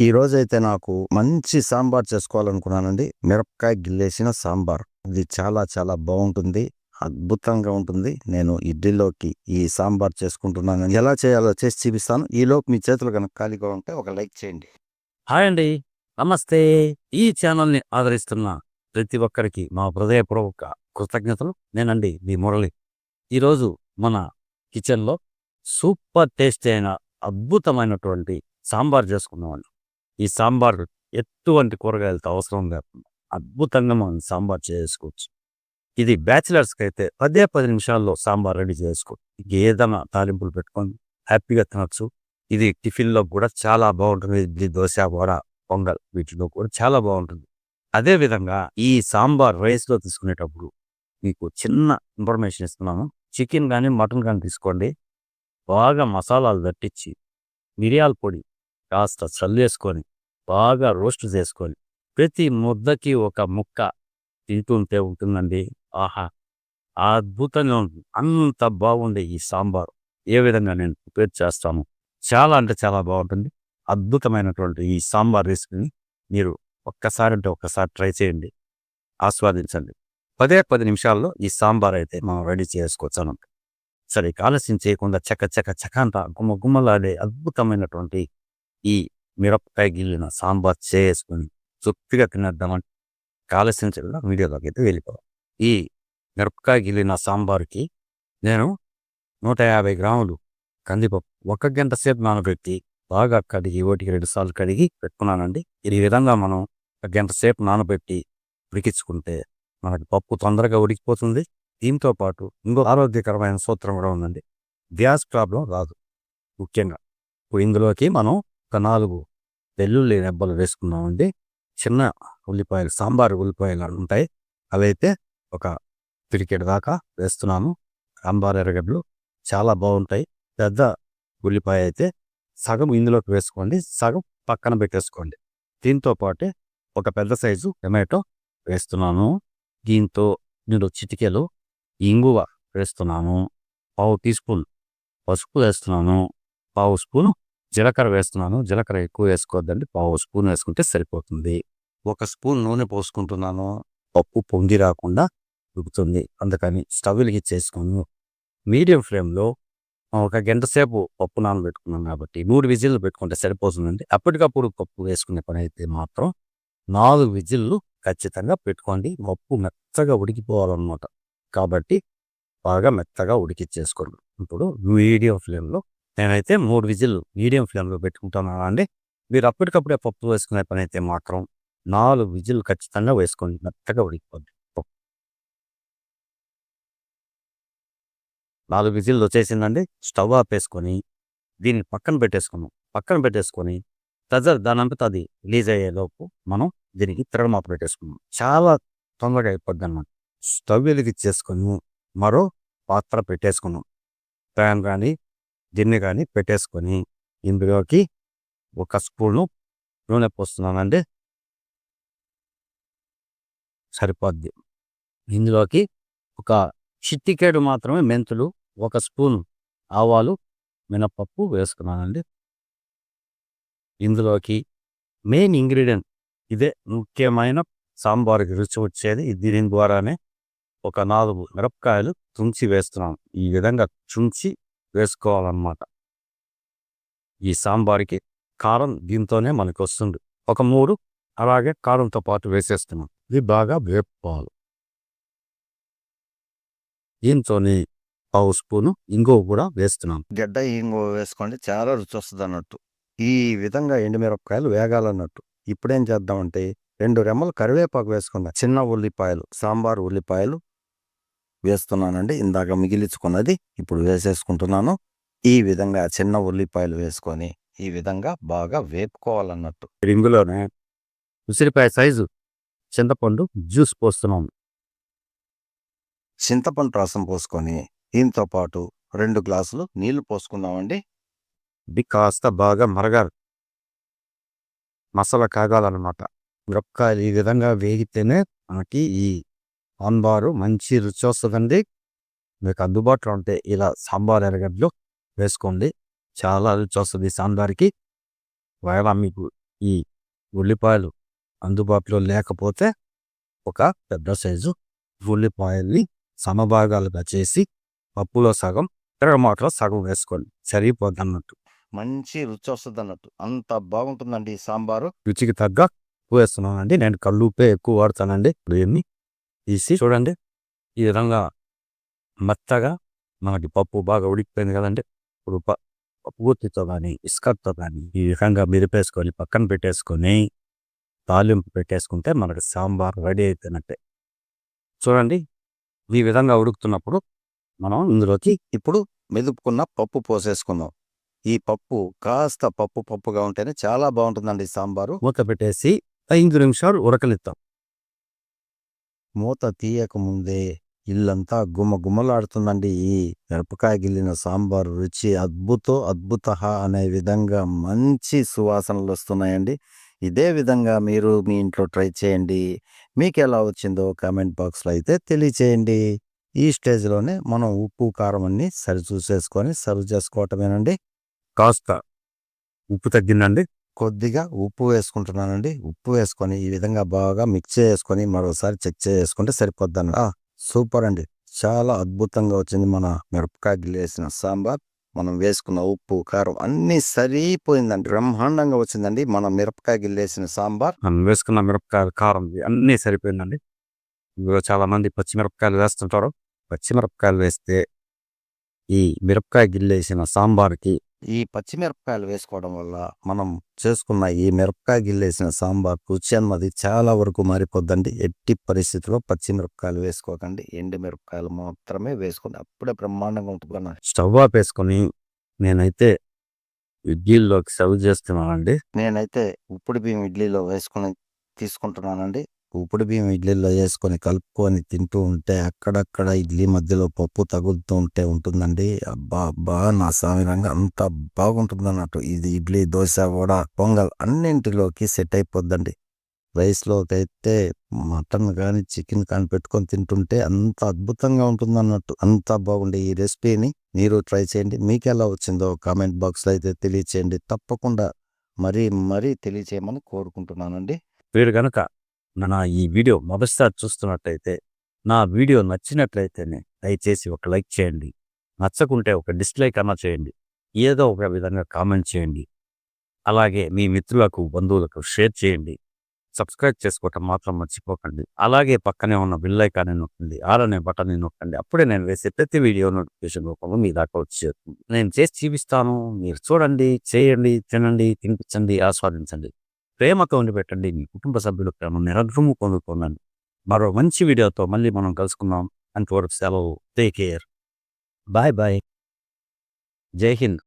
ఈ రోజైతే నాకు మంచి సాంబార్ చేసుకోవాలనుకున్నానండి. మిరపకాయ గిల్లేసిన సాంబార్. ఇది చాలా చాలా బాగుంటుంది. అద్భుతంగా ఉంటుంది. నేను ఇడ్లీలోకి ఈ సాంబార్ చేసుకుంటున్నాను. ఎలా చేయాలో చేసి చూపిస్తాను. ఈలోపు మీ చేతులు కనుక ఖాళీగా ఉంటే ఒక లైక్ చేయండి. హాయ్ అండి. నమస్తే. ఈ ఛానల్ని ఆదరిస్తున్న ప్రతి ఒక్కరికి మా హృదయపూర్వక కృతజ్ఞతలు. నేనండి మీ మురళి. ఈరోజు మన కిచెన్లో సూపర్ టేస్టీ అయిన అద్భుతమైనటువంటి సాంబార్ చేసుకున్నామండి ఈ సాంబార్ ఎటువంటి కూరగాయలతో అవసరం లేకుండా అద్భుతంగా మనం సాంబార్ చేసుకోవచ్చు. ఇది బ్యాచిలర్స్కి అయితే పదే పది నిమిషాల్లో సాంబార్ రెడీ చేసుకోవచ్చు. ఏదైనా తాలింపులు పెట్టుకొని హ్యాపీగా తినొచ్చు. ఇది టిఫిన్లో కూడా చాలా బాగుంటుంది. ఇడ్లీ దోశ వడ పొంగల్ వీటిలో కూడా చాలా బాగుంటుంది. అదే విధంగా ఈ సాంబార్ రైస్లో తీసుకునేటప్పుడు మీకు చిన్న ఇన్ఫర్మేషన్ ఇస్తున్నాము చికెన్ కానీ మటన్ కానీ తీసుకోండి. బాగా మసాలాలు దట్టించి మిరియాల పొడి కాస్త చల్లేసుకొని బాగా రోస్ట్ చేసుకొని ప్రతి ముద్దకి ఒక ముక్క తింటుంటే ఉంటుందండి. ఆహా! అద్భుతంగా ఉంటుంది. అంత బాగుండే ఈ సాంబార్. ఏ విధంగా నేను ప్రిపేర్ చేస్తాను. చాలా అంటే చాలా బాగుంటుంది. అద్భుతమైనటువంటి ఈ సాంబార్ రెసిపీని మీరు ఒక్కసారి అంటే ఒక్కసారి ట్రై చేయండి. ఆస్వాదించండి. పదే పది నిమిషాల్లో ఈ సాంబార్ అయితే మనం రెడీ చేసుకోవచ్చు అన్నమాట సరే ఆలస్యం చేయకుండా చక్క చక్క చకాంత గుమ్మ గుమ్మలాడే అద్భుతమైనటువంటి ఈ మిరపకాయ గిల్లిన సాంబార్ చేసుకుని తృప్తిగా తినేద్దామని కాలుష్యం చేయకుండా వీడియోలోకి అయితే వెళ్ళిపోవాలి ఈ మిరపకాయ గిల్లిన సాంబార్కి నేను నూట యాభై గ్రాములు కందిపప్పు ఒక గంట సేపు నానబెట్టి బాగా కడిగి ఒకటికి రెండు సార్లు కడిగి పెట్టుకున్నానండి. ఈ విధంగా మనం ఒక గంట సేపు నానబెట్టి ఉడికించుకుంటే మనకి పప్పు తొందరగా ఉడికిపోతుంది. దీంతో పాటు ఇంకో ఆరోగ్యకరమైన సూత్రం కూడా ఉందండి. గ్యాస్ ప్రాబ్లం రాదు ముఖ్యంగా. ఇప్పుడు ఇందులోకి మనం ఒక నాలుగు వెల్లుల్లి రెబ్బలు వేసుకున్నామండి. చిన్న ఉల్లిపాయలు సాంబార్ ఉల్లిపాయలు ఉంటాయి. అవైతే ఒక పిరికెడ్ దాకా వేస్తున్నాను సాంబార్ ఎర్రగడ్డలు చాలా బాగుంటాయి. పెద్ద ఉల్లిపాయ అయితే సగం ఇందులోకి వేసుకోండి. సగం పక్కన పెట్టేసుకోండి. దీంతో పాటే ఒక పెద్ద సైజు టమాటో వేస్తున్నాను. దీంతో నేను చిటికెలు ఇంగువ వేస్తున్నాను. పావు టీ స్పూన్ పసుపు వేస్తున్నాను. పావు స్పూన్ జీలకర్ర వేస్తున్నాను. జీలకర్ర ఎక్కువ వేసుకోవద్దండి. పావు స్పూన్ వేసుకుంటే సరిపోతుంది. ఒక స్పూన్ నూనె పోసుకుంటున్నాను. పప్పు పొంగి రాకుండా ఉడుకుతుంది. అందుకని స్టవ్ వెలిగించేసుకుని మీడియం ఫ్లేమ్లో ఒక గంట సేపు పప్పు నానబెట్టుకున్నాం కాబట్టి మూడు విజిల్లు పెట్టుకుంటే సరిపోతుందండి. అప్పటికప్పుడు పప్పు వేసుకునే పని అయితే మాత్రం నాలుగు విజిల్లు ఖచ్చితంగా పెట్టుకోండి. పప్పు మెత్తగా ఉడికిపోవాలన్నమాట. కాబట్టి బాగా మెత్తగా ఉడికిచ్చేసుకోండి. ఇప్పుడు మీడియం ఫ్లేమ్లో నేనైతే మూడు విజిల్ మీడియం ఫ్లేమ్లో పెట్టుకుంటున్నాను అండి. మీరు అప్పటికప్పుడే పప్పు వేసుకునే పని అయితే మాత్రం నాలుగు విజిల్ ఖచ్చితంగా వేసుకోండి మెత్తగా ఉడికిపోద్ది పప్పు. నాలుగు విజిల్లు వచ్చేసిందండి. స్టవ్ ఆపేసుకొని దీన్ని పక్కన పెట్టేసుకున్నాం పక్కన పెట్టేసుకొని ప్రెజర్ దాని అంతటా అది రిలీజ్ అయ్యేలోపు మనం దీనికి తిరగమాత పెట్టేసుకున్నాం చాలా తొందరగా అయిపోద్ది అనమాట స్టవ్ వెలిగించేసుకొని మరో పాత్ర పెట్టేసుకున్నాం ప్యాన్ కానీ దీన్ని కానీ పెట్టేసుకొని ఇందులోకి ఒక స్పూను నూనె పోస్తున్నానండి. సరిపోద్ది. ఇందులోకి ఒక చిట్టికేడు మాత్రమే మెంతులు ఒక స్పూన్ ఆవాలు మినపప్పు వేసుకున్నానండి. ఇందులోకి మెయిన్ ఇంగ్రీడియంట్ ఇదే ముఖ్యమైన సాంబార్కి రుచి వచ్చేది. దీని ద్వారానే ఒక నాలుగు మిరపకాయలు తుంచి వేస్తున్నాను. ఈ విధంగా చుంచి వేసుకోవాలన్నమాట. ఈ సాంబార్కి కారం దీంతోనే మనకు వస్తుంది ఒక మూడు అలాగే కారంతో పాటు వేసేస్తున్నాం. ఇది బాగా వేపుకోవాలి. దీంతోనే పావు స్పూను ఇంకో కూడా వేస్తున్నాం. గడ్డ ఇంగు వేసుకోండి చాలా రుచి వస్తుంది అన్నట్టు ఈ విధంగా ఎండుమిరపకాయలు వేగాలన్నట్టు. ఇప్పుడేం చేద్దామంటే రెండు రెమ్మలు కరివేపాకు వేసుకుందాం. చిన్న ఉల్లిపాయలు సాంబార్ ఉల్లిపాయలు వేస్తున్నానండి. ఇందాక మిగిలించుకున్నది ఇప్పుడు వేసేసుకుంటున్నాను. ఈ విధంగా చిన్న ఉల్లిపాయలు వేసుకొని ఈ విధంగా బాగా వేపుకోవాలన్నట్టు. ఇందులోనే ఉసిరిపాయ సైజు చింతపండు జ్యూస్ పోస్తున్నాం. చింతపండు రసం పోసుకొని దీంతో పాటు రెండు గ్లాసులు నీళ్ళు పోసుకుందామండి. ఇది కాస్త బాగా మరగాలి. మసాలా కాగాలన్నమాట. మిరపకాయలు ఈ విధంగా వేగితేనే మనకి ఈ సాంబారు మంచి రుచి వస్తుందండి మీకు అందుబాటులో ఉంటే ఇలా సాంబార్ ఎరగడ్లు వేసుకోండి. చాలా రుచి వస్తుంది సాంబార్కి. ఒకవేళ మీకు ఈ ఉల్లిపాయలు అందుబాటులో లేకపోతే ఒక పెద్ద సైజు ఉల్లిపాయల్ని సమభాగాలుగా చేసి పప్పులో సగం టమాటలో సగం వేసుకోండి. సరిపోద్ది అన్నట్టు మంచి రుచి వస్తుంది అన్నట్టు అంత బాగుంటుందండి ఈ సాంబారు. రుచికి తగ్గ వేస్తున్నానండి. నేను కళ్ళు ఉప్పే ఎక్కువ వాడతానండి. ఇప్పుడు తీసి చూడండి. ఈ విధంగా మెత్తగా మనకి పప్పు బాగా ఉడికిపోయింది కదండి. ఇప్పుడు పప్పు గుత్తితో కానీ ఇసుకతో కానీ ఈ విధంగా మెరిపేసుకొని పక్కన పెట్టేసుకొని తాలింపు పెట్టేసుకుంటే మనకి సాంబార్ రెడీ అయిపోయినట్టే. చూడండి. ఈ విధంగా ఉడుకుతున్నప్పుడు మనం ఇందులోకి ఇప్పుడు మెదుపుకున్న పప్పు పోసేసుకుందాం. ఈ పప్పు కాస్త పప్పు పప్పుగా ఉంటేనే చాలా బాగుంటుందండి సాంబారు. మూత పెట్టేసి ఐదు నిమిషాలు ఉడకనిస్తాం మూత తీయక ముందే ఇల్లంతా గుమగుమలాడుతుందండి. ఈ మిరపకాయ గిల్లిన సాంబారు రుచి అద్భుతో అద్భుత అనే విధంగా మంచి సువాసనలు వస్తున్నాయండి. ఇదే విధంగా మీరు మీ ఇంట్లో ట్రై చేయండి. మీకు ఎలా వచ్చిందో కామెంట్ బాక్స్లో అయితే తెలియచేయండి. ఈ స్టేజ్లోనే మనం ఉప్పు కారం అన్ని సరి చూసేసుకొని సర్వ్ చేసుకోవటమేనండి. కాస్త ఉప్పు తగ్గిందండి. కొద్దిగా ఉప్పు వేసుకుంటున్నానండి. ఉప్పు వేసుకొని ఈ విధంగా బాగా మిక్స్ చేసుకొని మరోసారి చెక్ చేసుకుంటే సరిపోద్దాను సూపర్ అండి. చాలా అద్భుతంగా వచ్చింది మన మిరపకాయ గిల్లేసిన సాంబార్. మనం వేసుకున్న ఉప్పు కారం అన్ని సరిపోయిందండి. బ్రహ్మాండంగా వచ్చిందండి మన మిరపకాయ గిల్లేసిన సాంబార్. మనం వేసుకున్న మిరపకాయ కారం అన్ని అన్నీ సరిపోయిందండి. ఇందులో చాలా మంది పచ్చిమిరపకాయలు వేస్తుంటారు. పచ్చిమిరపకాయలు వేస్తే ఈ మిరపకాయ గిల్లేసిన సాంబార్కి ఈ పచ్చిమిరపకాయలు వేసుకోవడం వల్ల మనం చేసుకున్న ఈ మిరపకాయ గిల్లేసిన సాంబార్ రుచి అన్నది చాలా వరకు మారిపోద్దండి. ఎట్టి పరిస్థితిలో పచ్చిమిరపకాయలు వేసుకోకండి. ఎండు మిరపకాయలు మాత్రమే వేసుకోండి. అప్పుడే బ్రహ్మాండంగా ఉంటుంది స్టవ్ ఆపేసుకొని నేనైతే ఇడ్లీలోకి సర్వ్ చేస్తున్నానండి. నేనైతే ఉప్పుడు బియ్యం ఇడ్లీలో వేసుకొని తీసుకుంటున్నానండి. ఉప్పుడు బియ్యం ఇడ్లీలో వేసుకొని కలుపుకొని తింటూ ఉంటే అక్కడక్కడ ఇడ్లీ మధ్యలో పప్పు తగులుతూ ఉంటే ఉంటుందండి. అబ్బా అబ్బా నా సామిరంగా అంత బాగుంటుంది అన్నట్టు ఇది ఇడ్లీ దోశ వడ పొంగల్ అన్నింటిలోకి సెట్ అయిపోద్దండి. రైస్లోకి అయితే మటన్ కానీ చికెన్ కానీ పెట్టుకొని తింటుంటే అంత అద్భుతంగా ఉంటుంది అన్నట్టు అంత బాగుండే ఈ రెసిపీని మీరు ట్రై చేయండి. మీకు ఎలా వచ్చిందో కామెంట్ బాక్స్లో అయితే తెలియచేయండి. తప్పకుండా మరీ మరీ తెలియచేయమని కోరుకుంటున్నానండి. మీరు కనుక నా ఈ వీడియో మొదటిసారి చూస్తున్నట్టయితే నా వీడియో నచ్చినట్లయితేనే దయచేసి ఒక లైక్ చేయండి. నచ్చకుంటే ఒక డిస్లైక్ అన్నా చేయండి. ఏదో ఒక విధంగా కామెంట్ చేయండి. అలాగే మీ మిత్రులకు బంధువులకు షేర్ చేయండి. సబ్స్క్రైబ్ చేసుకోవటం మాత్రం మర్చిపోకండి. అలాగే పక్కనే ఉన్న బిల్లైకాన్ని నొక్కండి. ఆర్ అనే బటన్ నొక్కండి. అప్పుడే నేను వేసే ప్రతి వీడియో నోటిఫికేషన్ రూపంలో మీ దాకా వచ్చేస్తుంది. నేను చేసి చూపిస్తాను. మీరు చూడండి చేయండి తినండి తినిపించండి ఆస్వాదించండి. ప్రేమతో ఉండి పెట్టండి. మీ కుటుంబ సభ్యుల ప్రేమ నిరంతరము పొందుకోనండి. మరో మంచి వీడియోతో మళ్ళీ మనం కలుసుకుందాం. అంతవరకు సెలవు. Take care. Bye bye. జై హింద్.